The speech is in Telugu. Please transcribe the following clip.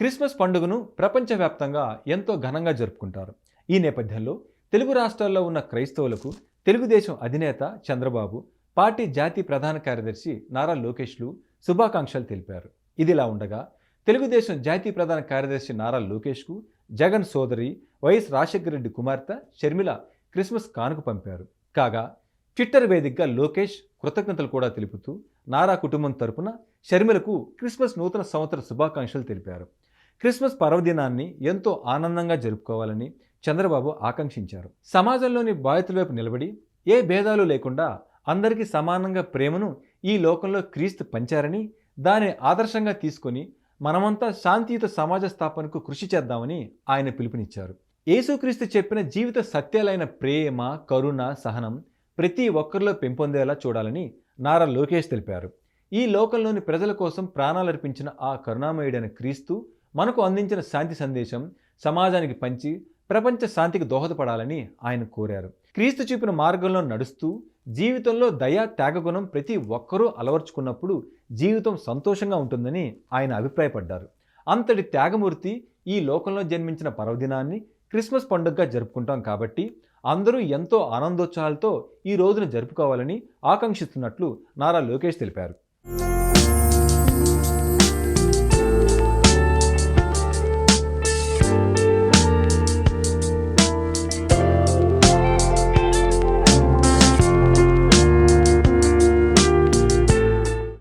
క్రిస్మస్ పండుగను ప్రపంచవ్యాప్తంగా ఎంతో ఘనంగా జరుపుకుంటారు. ఈ నేపథ్యంలో తెలుగు రాష్ట్రాల్లో ఉన్న క్రైస్తవులకు తెలుగుదేశం అధినేత చంద్రబాబు పార్టీ జాతీయ ప్రధాన కార్యదర్శి నారా లోకేష్లు శుభాకాంక్షలు తెలిపారు. ఇదిలా ఉండగా తెలుగుదేశం జాతీయ ప్రధాన కార్యదర్శి నారా లోకేష్కు జగన్ సోదరి వైఎస్ రాజశేఖర రెడ్డి కుమార్తె షర్మిల క్రిస్మస్ కానుక పంపారు. కాగా ట్విట్టర్ వేదికగా లోకేష్ కృతజ్ఞతలు కూడా తెలుపుతూ నారా కుటుంబం తరపున షర్మిలకు క్రిస్మస్ నూతన సంవత్సర శుభాకాంక్షలు తెలిపారు. క్రిస్మస్ పర్వదినాన్ని ఎంతో ఆనందంగా జరుపుకోవాలని చంద్రబాబు ఆకాంక్షించారు. సమాజంలోని బాధితుల వైపు నిలబడి ఏ భేదాలు లేకుండా అందరికీ సమానంగా ప్రేమను ఈ లోకంలో క్రీస్తు పంచారని దాన్ని ఆదర్శంగా తీసుకొని మనమంతా శాంతియుత సమాజ స్థాపనకు కృషి చేద్దామని ఆయన పిలుపునిచ్చారు. యేసుక్రీస్తు చెప్పిన జీవిత సత్యాలైన ప్రేమ కరుణ సహనం ప్రతి ఒక్కరిలో పెంపొందేలా చూడాలని నారా లోకేష్ తెలిపారు. ఈ లోకంలోని ప్రజల కోసం ప్రాణాలర్పించిన ఆ కరుణామయుడైన క్రీస్తు మనకు అందించిన శాంతి సందేశం సమాజానికి పంచి ప్రపంచ శాంతికి దోహదపడాలని ఆయన కోరారు. క్రీస్తు చూపిన మార్గంలో నడుస్తూ జీవితంలో దయా త్యాగగుణం ప్రతి ఒక్కరూ అలవర్చుకున్నప్పుడు జీవితం సంతోషంగా ఉంటుందని ఆయన అభిప్రాయపడ్డారు. అంతటి త్యాగమూర్తి ఈ లోకంలో జన్మించిన పర్వదినాన్ని క్రిస్మస్ పండుగగా జరుపుకుంటాం కాబట్టి అందరూ ఎంతో ఆనందోత్సాహాలతో ఈ రోజును జరుపుకోవాలని ఆకాంక్షిస్తున్నట్లు నారా లోకేష్ తెలిపారు.